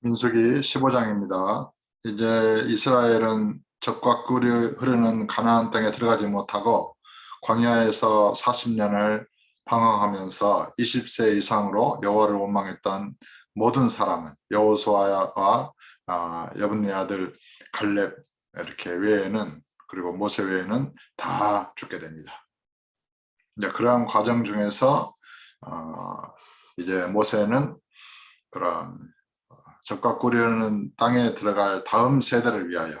민수기 15장입니다. 이제 이스라엘은 적과 꿀이 흐르는 가나안 땅에 들어가지 못하고 광야에서 40년을 방황하면서 20세 이상으로 여호와를 원망했던 모든 사람은 여호수아와 아, 여분네 아들 갈렙 이렇게 외에는 그리고 모세 외에는 다 죽게 됩니다. 이제 그러한 과정 중에서 어, 이제 모세는 그런 적과 꿀이는 땅에 들어갈 다음 세대를 위하여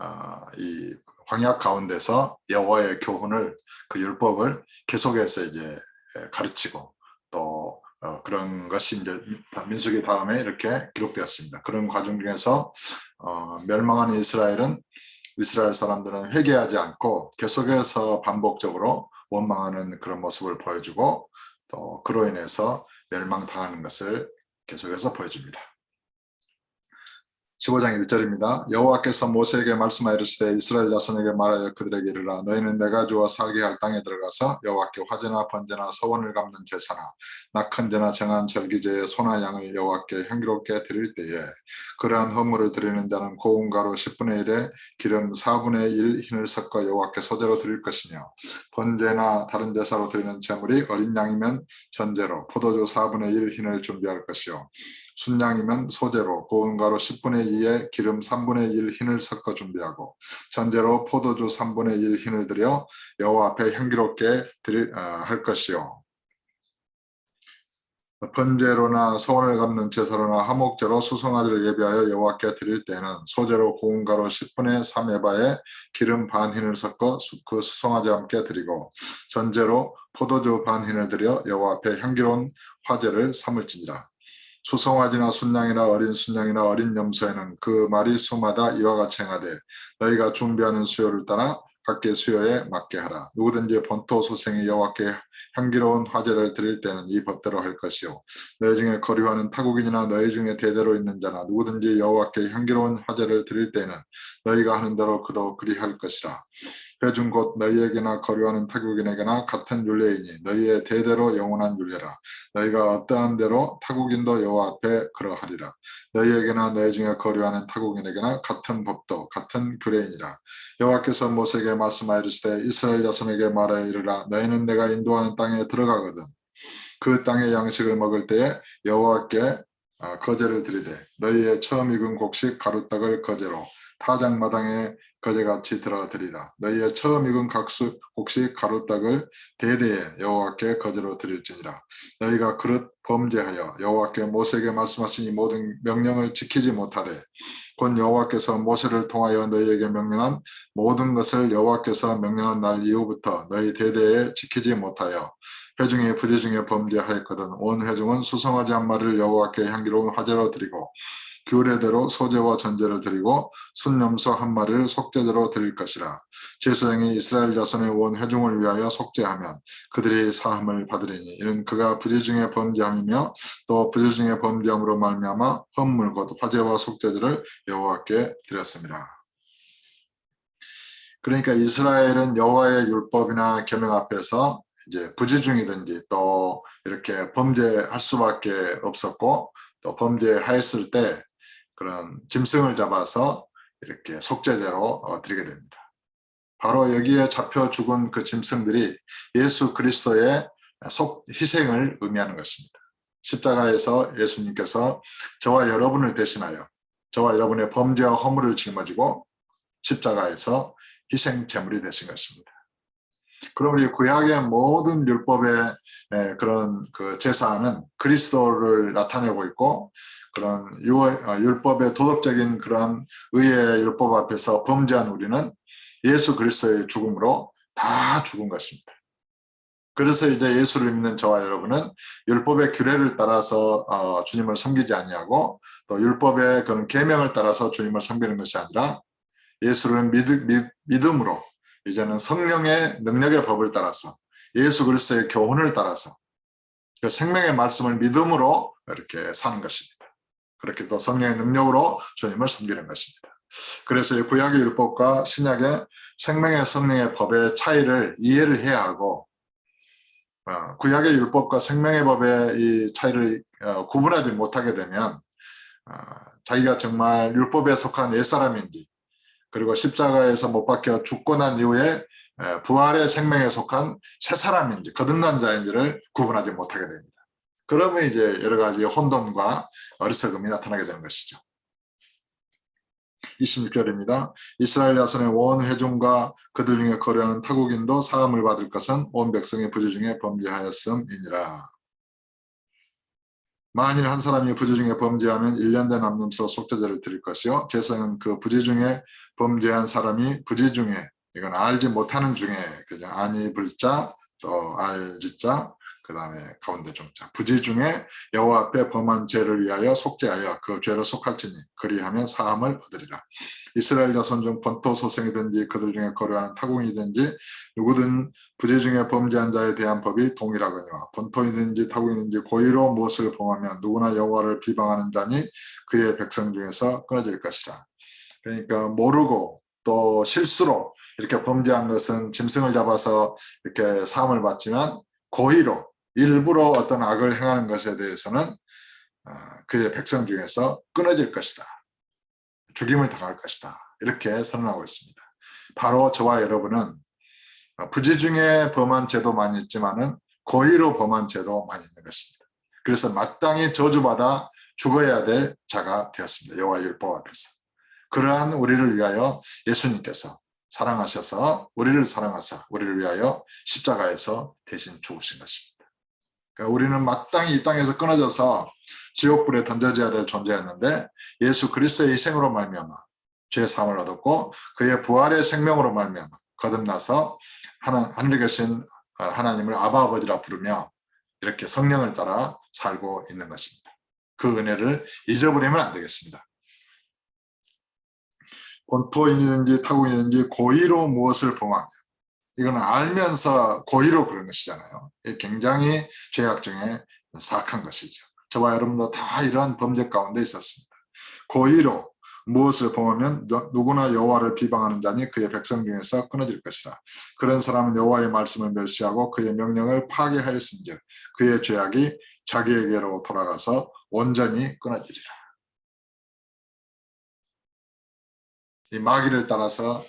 어, 이 광야 가운데서 여호와의 교훈을 그 율법을 계속해서 이제 가르치고 또 어, 그런 것이 이제 민수기 다음에 이렇게 기록되었습니다. 그런 과정 중에서 어, 멸망한 이스라엘은 이스라엘 사람들은 회개하지 않고 계속해서 반복적으로 원망하는 그런 모습을 보여주고 또 그로 인해서 멸망당하는 것을 계속해서 보여줍니다. 15장 1절입니다. 여호와께서 모세에게 말씀하시되 이스라엘 자손에게 말하여 그들에게 이르라 너희는 내가 주어 살게 할 땅에 들어가서 여호와께 화제나 번제나 서원을 갚는 제사나 낙헌제나 정한 절기제의 소나 양을 여호와께 향기롭게 드릴 때에 그러한 허물을 드리는 자는 고운 가루 10분의 1에 기름 4분의 1 흰을 섞어 여호와께 소재로 드릴 것이며 번제나 다른 제사로 드리는 제물이 어린 양이면 전제로 포도주 4분의 1 흰을 준비할 것이요 순양이면 소재로 고운 가루 10분의 2에 기름 3분의 1 흰을 섞어 준비하고 전제로 포도주 3분의 1 흰을 들여 여호와 앞에 향기롭게 드릴, 어, 할 것이요. 번제로나 서원을 갚는 제사로나 하목제로 수송아지를 예비하여 여호와께 드릴 때는 소재로 고운 가루 10분의 3에바에 기름 반 흰을 섞어 그 수송아지와 함께 드리고 전제로 포도주 반 흰을 들여 여호와 앞에 향기로운 화제를 삼을지니라. 수송아지나 순양이나 어린 순양이나 어린 염소에는 그 말이 수마다 이와 같이 행하되 너희가 준비하는 수요를 따라 각기 수요에 맞게 하라. 누구든지 본토 소생이 여호와께 향기로운 화제를 드릴 때는 이 법대로 할 것이요. 너희 중에 거류하는 타국인이나 너희 중에 대대로 있는 자나 누구든지 여호와께 향기로운 화제를 드릴 때는 너희가 하는 대로 그도 그리할 것이라. 회중 곧 너희에게나 거류하는 타국인에게나 같은 율례이니 너희의 대대로 영원한 율례라. 너희가 어떠한 대로 타국인도 여호와 앞에 그러하리라. 너희에게나 너희 중에 거류하는 타국인에게나 같은 법도 같은 규례이니라. 여호와께서 모세에게 말씀하시되 이스라엘 자손에게 말하여 이르라. 너희는 내가 인도하는 땅에 들어가거든. 그 땅의 양식을 먹을 때에 여호와께 아, 거제를 드리되 너희의 처음 익은 곡식 가루떡을 거제로 타작마당에 거제같이 들어드리라. 너희의 처음 익은 각수 혹시 가루떡을 대대에 여호와께 거제로 드릴지니라. 너희가 그릇 범죄하여 여호와께 모세에게 말씀하신 이 모든 명령을 지키지 못하되 곧 여호와께서 모세를 통하여 너희에게 명령한 모든 것을 여호와께서 명령한 날 이후부터 너희 대대에 지키지 못하여 회중이 부재 중에 범죄하였거든 온 회중은 수성하지 한 마리를 여호와께 향기로운 화제로 드리고 규례대로 소재와 전제를 드리고 순염소 한 마리를 속죄제로 드릴 것이라. 제사장이 이스라엘 자손의 온 회중을 위하여 속죄하면 그들이 사함을 받으리니 이는 그가 부재 중에 범죄함이며 또 부재 중에 범죄함으로 말미암아 헌물 곧 화제와 속죄제를 여호와께 드렸습니다. 그러니까 이스라엘은 여호와의 율법이나 계명 앞에서 이제 부지중이든지 또 이렇게 범죄할 수밖에 없었고 또 범죄하였을 때 그런 짐승을 잡아서 이렇게 속죄제로 어, 드리게 됩니다. 바로 여기에 잡혀 죽은 그 짐승들이 예수 그리스도의 속 희생을 의미하는 것입니다. 십자가에서 예수님께서 저와 여러분을 대신하여 저와 여러분의 범죄와 허물을 짊어지고 십자가에서 희생 제물이 되신 것입니다. 그럼 우리 구약의 모든 율법의 그런 그 제사는 그리스도를 나타내고 있고 그런 어, 율법의 도덕적인 그런 의의 율법 앞에서 범죄한 우리는 예수 그리스도의 죽음으로 다 죽은 것입니다. 그래서 이제 예수를 믿는 저와 여러분은 율법의 규례를 따라서 어, 주님을 섬기지 아니하고 또 율법의 그런 계명을 따라서 주님을 섬기는 것이 아니라 예수를 믿, 믿, 믿음으로 이제는 성령의 능력의 법을 따라서 예수 그리스도의 교훈을 따라서 그 생명의 말씀을 믿음으로 이렇게 사는 것입니다. 그렇게 또 성령의 능력으로 주님을 섬기는 것입니다. 그래서 구약의 율법과 신약의 생명의 성령의 법의 차이를 이해를 해야 하고 어, 구약의 율법과 생명의 법의 이 차이를 어, 구분하지 못하게 되면 아, 자기가 정말 율법에 속한 옛사람인지 그리고 십자가에서 못 박혀 죽고 난 이후에 에, 부활의 생명에 속한 새 사람인지 거듭난 자인지를 구분하지 못하게 됩니다. 그러면 이제 여러 가지 혼돈과 어리석음이 나타나게 되는 것이죠. 26절입니다. 이스라엘 야손의 온 회중과 그들 중에 거류하는 타국인도 사함을 받을 것은 온 백성의 부재 중에 범죄하였음이니라. 만일 한 사람이 부재 중에 범죄하면 1년 된 암염소 속죄제를 드릴 것이요 제사는 그 부재 중에 범죄한 사람이 부재 중에 이건 알지 못하는 중에 그냥 아니 불자 또 알지자 그 다음에 가운데 종자. 부지 중에 여호와 앞에 범한 죄를 위하여 속죄하여 그 죄를 속할지니 그리하면 사함을 얻으리라. 이스라엘 자손 중 본토 소생이든지 그들 중에 거류하는 타국이든지 누구든 부지 중에 범죄한 자에 대한 법이 동일하거니와 본토이든지 타국이든지 고의로 무엇을 범하면 누구나 여호와를 비방하는 자니 그의 백성 중에서 끊어질 것이라. 그러니까 모르고 또 실수로 이렇게 범죄한 것은 짐승을 잡아서 이렇게 사함을 받지만 고의로 일부러 어떤 악을 행하는 것에 대해서는 어, 그의 백성 중에서 끊어질 것이다. 죽임을 당할 것이다. 이렇게 선언하고 있습니다. 바로 저와 여러분은 어, 부지 중에 범한 죄도 많이 있지만은 고의로 범한 죄도 많이 있는 것입니다. 그래서 마땅히 저주받아 죽어야 될 자가 되었습니다. 여호와 율법 앞에서. 그러한 우리를 위하여 예수님께서 사랑하셔서 우리를 사랑하사 우리를 위하여 십자가에서 대신 죽으신 것입니다. 그러니까 우리는 마땅히 이 땅에서 끊어져서 지옥불에 던져져야 될 존재였는데 예수 그리스도의 희생으로 말미암아 죄 사함을 얻었고 그의 부활의 생명으로 말미암아 거듭나서 하나, 하늘에 계신 하나님을 아바 아버지라 부르며 이렇게 성령을 따라 살고 있는 것입니다. 그 은혜를 잊어버리면 안 되겠습니다. 본토인이든지 타국이든지 고의로 무엇을 범하냐 이건 알면서 고의로 그런 것이잖아요. 굉장히 죄악 중에 사악한 것이죠. 저와 여러분도 다 이러한 범죄 가운데 있었습니다. 고의로 무엇을 범하면 누구나 여호와를 비방하는 자니 그의 백성 중에서 끊어질 것이다. 그런 사람은 여호와의 말씀을 멸시하고 그의 명령을 파괴하였은즉 그의 죄악이 자기에게로 돌아가서 온전히 끊어지리라. 이 마귀를 따라서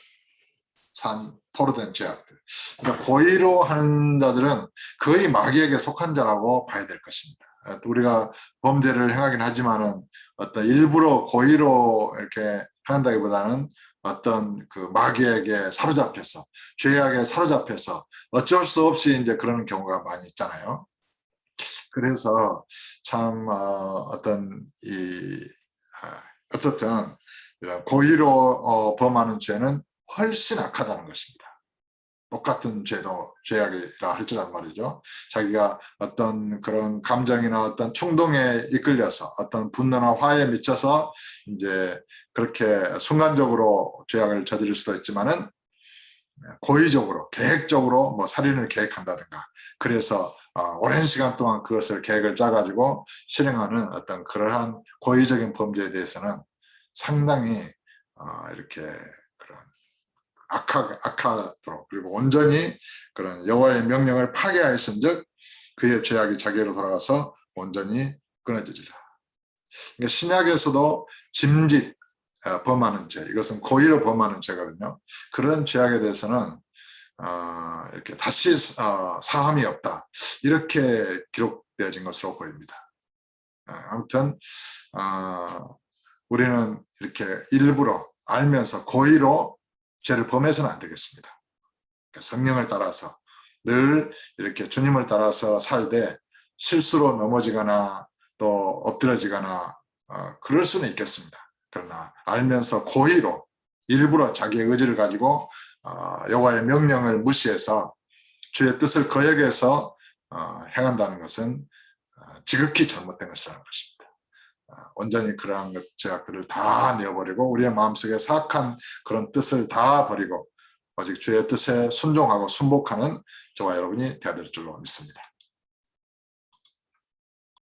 산 토로된 죄악들. 그러니까 고의로 하는 자들은 거의 마귀에게 속한 자라고 봐야 될 것입니다. 우리가 범죄를 행하긴 하지만은 어떤 일부러 고의로 이렇게 한다기보다는 어떤 그 마귀에게 사로잡혀서 죄악에 사로잡혀서 어쩔 수 없이 이제 그런 경우가 많이 있잖아요. 그래서 참 어, 어떤 이 아, 어떻든 고의로 어, 범하는 죄는 훨씬 악하다는 것입니다. 똑같은 죄도 죄악이라 할지라도 말이죠. 자기가 어떤 그런 감정이나 어떤 충동에 이끌려서 어떤 분노나 화에 미쳐서 이제 그렇게 순간적으로 죄악을 저지를 수도 있지만은 고의적으로 계획적으로 뭐 살인을 계획한다든가 그래서 어, 오랜 시간 동안 그것을 계획을 짜가지고 실행하는 어떤 그러한 고의적인 범죄에 대해서는 상당히 어, 이렇게 악하, 악하도록 그리고 온전히 그런 여호와의 명령을 파괴하였은즉 그의 죄악이 자기로 돌아가서 온전히 끊어지리라. 그러니까 신약에서도 짐짓 어, 범하는 죄 이것은 고의로 범하는 죄거든요. 그런 죄악에 대해서는 어, 이렇게 다시 어, 사함이 없다 이렇게 기록되어진 것으로 보입니다. 어, 아무튼 어, 우리는 이렇게 일부러 알면서 고의로 죄를 범해서는 안 되겠습니다. 그러니까 성령을 따라서 늘 이렇게 주님을 따라서 살되 실수로 넘어지거나 또 엎드러지거나 어, 그럴 수는 있겠습니다. 그러나 알면서 고의로 일부러 자기의 의지를 가지고 어, 여호와의 명령을 무시해서 주의 뜻을 거역해서 어, 행한다는 것은 어, 지극히 잘못된 것이라는 것입니다. 온전히 그러한 것 제약들을 다 내어버리고 우리의 마음속에 사악한 그런 뜻을 다 버리고 오직 주의 뜻에 순종하고 순복하는 저와 여러분이 되어야 될 줄로 믿습니다.